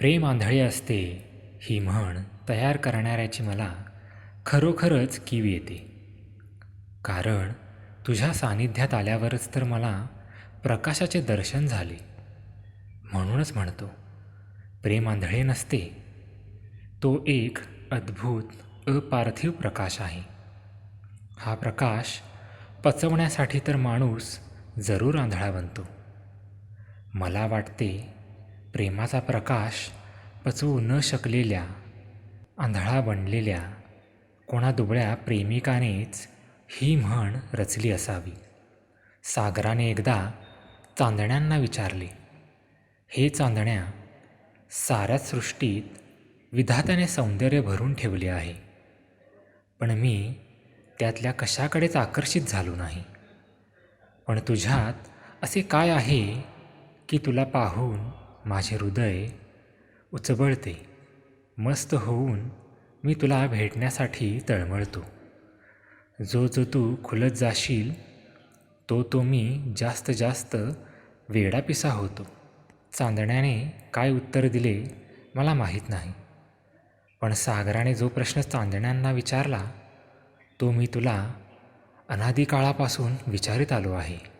प्रेम आंधळे असते ही म्हण तयार करणाऱ्याची मला खरोखरच कीव येते. कारण तुझ्या सानिध्यात आल्यावरच तर मला प्रकाशाचे दर्शन झाले. म्हणूनच म्हणतो प्रेम आंधळे नसते. तो एक अद्भुत अपार्थिव प्रकाश आहे. हा प्रकाश पचवण्यासाठी तर माणूस जरूर आंधळा बनतो. मला वाटते प्रेमाचा प्रकाश पचवू न शकलेल्या आंधळा बनलेल्या कोणा दुबळ्या प्रेमिकानेच ही म्हण रचली असावी. सागराने एकदा चांदण्यांना विचारले हे चांदण्या साऱ्या सृष्टीत विधात्याने सौंदर्य भरून ठेवले आहे पण मी त्यातल्या कशाकडेच आकर्षित झालो नाही. पण तुझ्यात असे काय आहे की तुला पाहून माझे हृदय उचबळते. मस्त होऊन मी तुला भेटण्यासाठी तळमळतो. जो जो तू खुलत जाशील तो तो मी जास्त जास्त वेडापिसा होतो. चांदण्याने काय उत्तर दिले मला माहीत नाही. पण सागराने जो प्रश्न चांदण्यांना विचारला तो मी तुला अनादिकाळापासून विचारित आलो आहे.